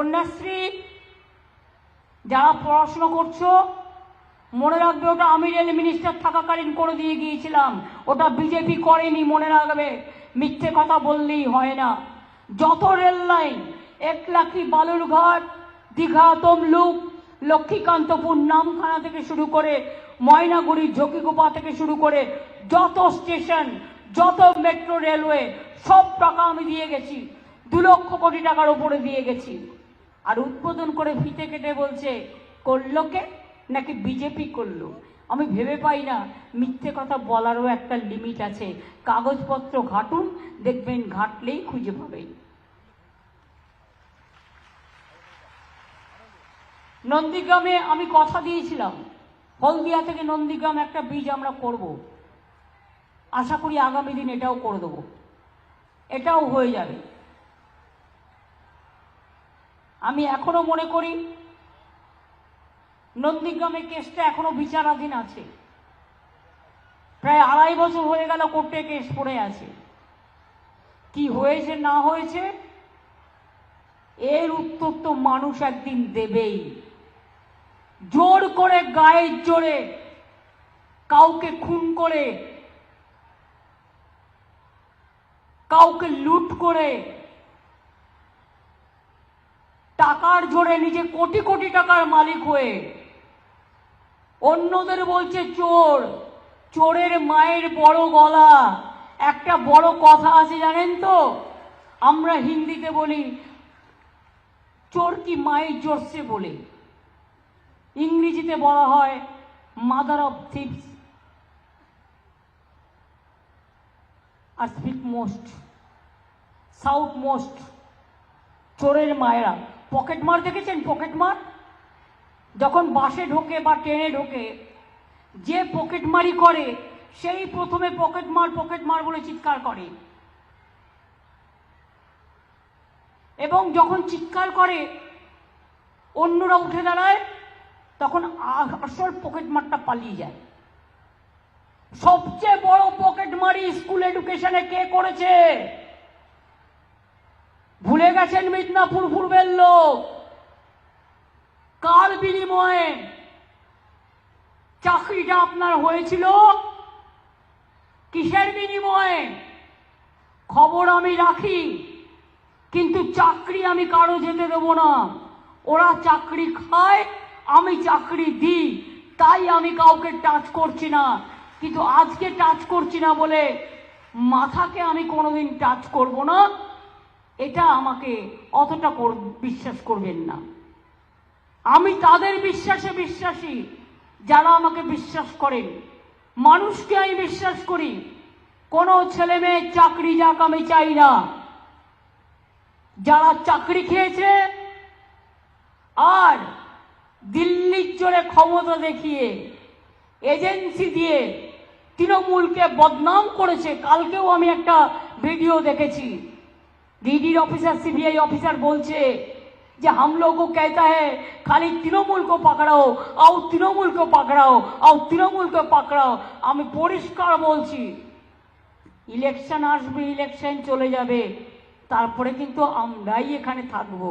কন্যাশ্রী, যারা পড়াশোনা করছ, মনে রাখবে ওটা আমি রেল মিনিস্টার থাকাকালীন করে দিয়ে গিয়েছিলাম। ওটা বিজেপি করেনি, মনে রাখবে। মিথ্যে কথা বললেই হয় না। যত রেল লাইন একলাখি বালুরঘাট, দীঘা তমলুক, লক্ষ্মীকান্তপুর, নামখানা থেকে শুরু করে ময়নাগুড়ি, ঝকিগোপা থেকে শুরু করে যত স্টেশন, যত মেট্রো রেলওয়ে সব টাকা আমি দিয়ে গেছি। দু লক্ষ কোটি টাকার উপরে দিয়ে গেছি। আর উদ্বোধন করে ফিতে কেটে বলছে, করল কে? নাকি বিজেপি করল? আমি ভেবে পাই না, মিথ্যে কথা বলারও একটা লিমিট আছে। কাগজপত্র ঘাটুন, দেখবেন ঘাটলেই খুঁজে পাবেন। নন্দীগ্রামে আমি কথা দিয়েছিলাম। হলদিয়া থেকে নন্দীগ্রাম একটা বীজ আমরা করব। আশা করি আগামী দিন এটাও করে দেবো। এটাও হয়ে যাবে। আমি এখনও মনে করি নন্দীগ্রামের কেসটা এখনও বিচারাধীন আছে। প্রায় আড়াই বছর হয়ে গেল কোর্টে কেস পড়ে আছে। কি হয়েছে, না হয়েছে, এর উত্তর তো মানুষ একদিন দেবেই। জোর করে গায়ের জোরে, কাউকে খুন করে, কাউকে লুট করে টাকার জোরে নিজে কোটি কোটি টাকার মালিক হয়ে অন্যদের বলছে চোর। চোরের মায়ের বড় গলা। একটা বড় কথা আছে জানেন তো? আমরা হিন্দিতে বলি, চোর কি মায়ের জোরসে বলে? ইংরেজিতে বলা হয় মাদার অফ থিপস আর স্পিক মোস্ট সাউথ মোস্ট চোরের মায়েরা। পকেট মার দেখেছেন? পকেট মার? যখন বাসে ঢোকে বা ট্রেনে ঢোকে, যে পকেট মারি করে, সেই প্রথমে পকেট মার পকেট মার বলে চিৎকার করে। এবং যখন চিৎকার করে, অন্যরা উঠে দাঁড়ায়, তখন আসল পকেট মারটা পালিয়ে যায়। সবচেয়ে বড় পকেট মারি স্কুল এডুকেশনে কে করেছে? ভুলে গেছেন মিদনাপুর পূর্বের লোক। কার বিনিময়ে চাকরিটা আপনার হয়েছিল? কিসের বিনিময়ে? খবর আমি রাখি, কিন্তু চাকরি আমি কারও যেতে দেবো না। ওরা চাকরি খায়, আমি চাকরি দিই, তাই আমি কাউকে টাচ করছি না। কিন্তু আজকে টাচ করছি না বলে মাথাকে আমি কোনোদিন টাচ করব না। এটা আমাকে অতটা বিশ্বাস করবেন না। আমি তাদের বিশ্বাসে বিশ্বাসী, যারা আমাকে বিশ্বাস করেন। মানুষকে আমি বিশ্বাস করি। কোনো ছেলে মেয়ের চাকরি যাক আমি চাই না। যারা চাকরি খেয়েছে, আর দিল্লির জোরে ক্ষমতা দেখিয়ে, এজেন্সি দিয়ে তৃণমূলকে বদনাম করেছে, কালকেও আমি একটা ভিডিও দেখেছি। डीडी ऑफिसर सीबीआई ऑफिसर বলছে যে हम लोग को कहता है खाली তৃণমূল को पकड़ाओ आओ তৃণমূল को पकड़ाओ आओ তৃণমূল को पकड़ाओ আমি পরিষ্কার বলছি ইলেকশন আসবে ইলেকশন চলে যাবে তারপরে কিন্তু আমরাই এখানে থাকবো